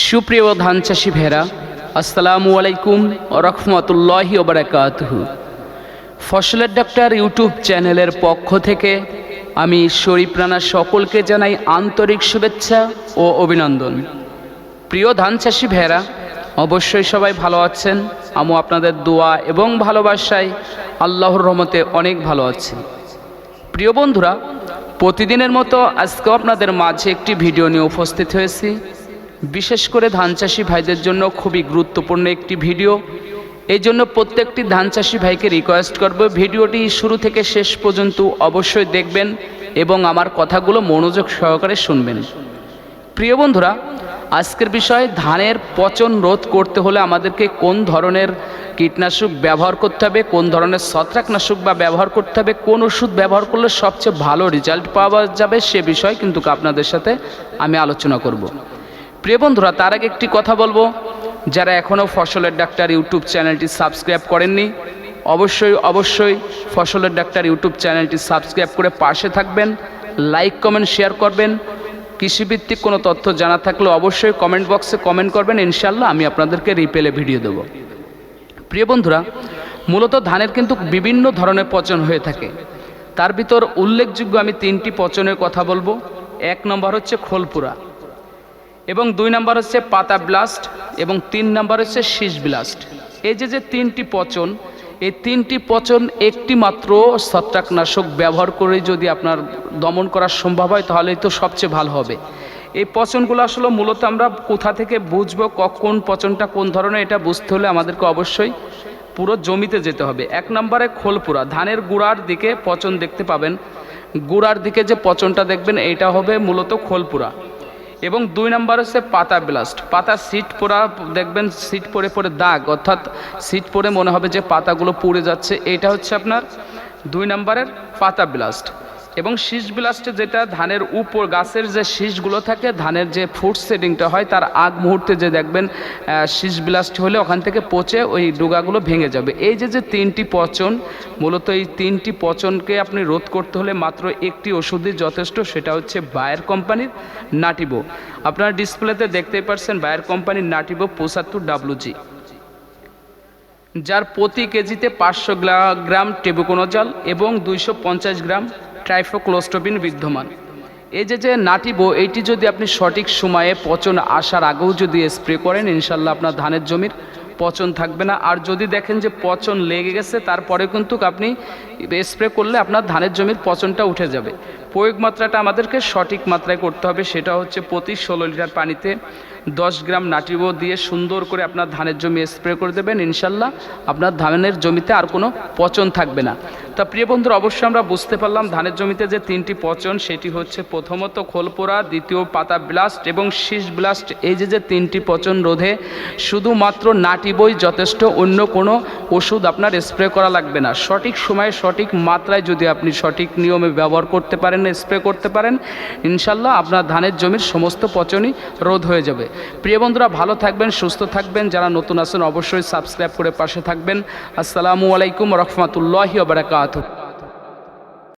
সুপ্রিয় ধান চাষি ভেরা আসসালামু আলাইকুম রহমতুল্লাহি ওবরাকাতহু ফসলের ডাক্তার ইউটিউব চ্যানেলের পক্ষ থেকে আমি শরীফ রানা সকলকে জানাই আন্তরিক শুভেচ্ছা ও অভিনন্দন। প্রিয় ধান চাষি ভেরা অবশ্যই সবাই ভালো আছেন। আমু আপনাদের দোয়া এবং ভালোবাসায় আল্লাহর রহমতে অনেক ভালো আছি। প্রিয় বন্ধুরা, প্রতিদিনের মতো আজকেও আপনাদের মাঝে একটি ভিডিও নিয়ে উপস্থিত হয়েছি। বিশেষ করে ধান চাষি ভাইদের জন্য খুবই গুরুত্বপূর্ণ একটি ভিডিও। এই জন্য প্রত্যেকটি ধান চাষি ভাইকে রিকোয়েস্ট করব, ভিডিওটি শুরু থেকে শেষ পর্যন্ত অবশ্যই দেখবেন এবং আমার কথাগুলো মনোযোগ সহকারে শুনবেন। প্রিয় বন্ধুরা, আজকের বিষয়, ধানের পচন রোধ করতে হলে আমাদেরকে কোন ধরনের কীটনাশক ব্যবহার করতে হবে, কোন ধরনের ছত্রাকনাশক বা ব্যবহার করতে হবে, কোন ওষুধ ব্যবহার করলে সবচেয়ে ভালো রেজাল্ট পাওয়া যাবে সে বিষয় কিন্তু আপনাদের সাথে আমি আলোচনা করব। প্রিয় বন্ধুরা, তার আগে একটি কথা বলব। যারা এখনও ফসলের ডাক্তার ইউটিউব চ্যানেলটি সাবস্ক্রাইব করেননি, অবশ্যই অবশ্যই ফসলের ডাক্তার ইউটিউব চ্যানেলটি সাবস্ক্রাইব করে পাশে থাকবেন, লাইক, কমেন্ট, শেয়ার করবেন। কৃষিভিত্তিক কোনো তথ্য জানা থাকলে অবশ্যই কমেন্ট বক্সে কমেন্ট করবেন ইনশাল্লাহ আমি আপনাদেরকে রিপেলে ভিডিও দেবো। প্রিয় বন্ধুরা, মূলত ধানের কিন্তু বিভিন্ন ধরনের পচন হয়ে থাকে। তার ভিতর উল্লেখযোগ্য আমি তিনটি পচনের কথা বলব। এক নম্বর হচ্ছে খোলপুরা। এবং দুই নাম্বার হচ্ছে পাতা ব্লাস্ট এবং তিন নাম্বার হচ্ছে শীষ ব্লাস্ট এই যে যে তিনটি পচন, এই তিনটি পচন একটি মাত্র ছত্রাকনাশক ব্যবহার করে যদি আপনার দমন করা সম্ভব হয়, তাহলেই তো সবচেয়ে ভালো হবে। এই পচনগুলো আসলে মূলত আমরা কোথা থেকে বুঝব, কখন পচনটা কোন ধরনের, এটা বুঝতে হলে আমাদেরকে অবশ্যই পুরো জমিতে যেতে হবে। এক নম্বরে খোলপুরা, ধানের গুড়ার দিকে পচন দেখতে পাবেন। গুড়ার দিকে যে পচনটা দেখবেন এইটা হবে মূলত খোলপুরা। এবং দুই নাম্বার হচ্ছে পাতা ব্লাস্ট। পাতা সিট পোড়া, দেখবেন সিট পরে পরে দাগ, অর্থাৎ সিট পরে মনে হবে যে পাতাগুলো পুড়ে যাচ্ছে। এটা হচ্ছে আপনার দুই নাম্বারের পাতা ব্লাস্ট। এবং শীষ ব্লাস্টে যেটা ধানের উপর, গাছের যে শীষগুলো থাকে, ধানের যে ফুড সেটিংটা হয়, তার আগ মুহূর্তে যে দেখবেন শীষ ব্লাস্ট হলে ওখান থেকে পচে ওই ডুগাগুলো ভেঙে যাবে। এই যে যে তিনটি পচন, মূলত এই তিনটি পচনকে আপনি রোধ করতে হলে মাত্র একটি ওষুধই যথেষ্ট, সেটা হচ্ছে বায়ার কোম্পানির নাটিবো আপনারা ডিসপ্লেতে দেখতেই পারছেন বায়ার কোম্পানির নাটিবো পঁচাত্তর ডাব্লুজি যার প্রতি কেজিতে পাঁচশো গ্রাম টেবুকোনোজাল এবং দুইশো পঞ্চাশ গ্রাম ট্রাইফোক্লোস্টোবিন বিদ্যমান। এই যে যে নাটিবো এইটি যদি আপনি সঠিক সময়ে পচন আসার আগেও যদি স্প্রে করেন, ইনশাল্লাহ আপনার ধানের জমির পচন থাকবে না। আর যদি দেখেন যে পচন লেগে গেছে তারপরে কিন্তু আপনি স্প্রে করলে আপনার ধানের জমির পচনটা উঠে যাবে। প্রয়োগ মাত্রাটা আমাদেরকে সঠিক মাত্রায় করতে হবে, সেটা হচ্ছে প্রতি ষোলো লিটার পানিতে দশ গ্রাম নাটিবো দিয়ে সুন্দর করে আপনার ধানের জমি স্প্রে করে দেবেন। ইনশাল্লাহ আপনার ধানের জমিতে আর কোনো পচন থাকবে না। তা প্রিয় বন্ধুরা, অবশ্যই আমরা বুঝতে পারলাম ধানের জমিতে যে তিনটি পচন, সেটি হচ্ছে প্রথমত খোলপোড়া, দ্বিতীয় পাতা ব্লাস্ট এবং শীষ ব্লাস্ট। এই যে যে তিনটি পচন রোধে শুধুমাত্র নাটিবই যথেষ্ট, অন্য কোনো ওষুধ আপনার স্প্রে করা লাগবে না। সঠিক সময়ে সঠিক মাত্রায় যদি আপনি সঠিক নিয়মে ব্যবহার করতে পারেন, স্প্রে করতে পারেন ইনশাল্লাহ আপনার ধানের জমির সমস্ত পচনই রোধ হয়ে যাবে। প্রিয় বন্ধুরা, ভালো থাকবেন, সুস্থ থাকবেন। যারা নতুন আছেন, অবশ্যই সাবস্ক্রাইব করে পাশে থাকবেন। আসসালামু আলাইকুম রহমতুল্লাহি বারাকাতুহ।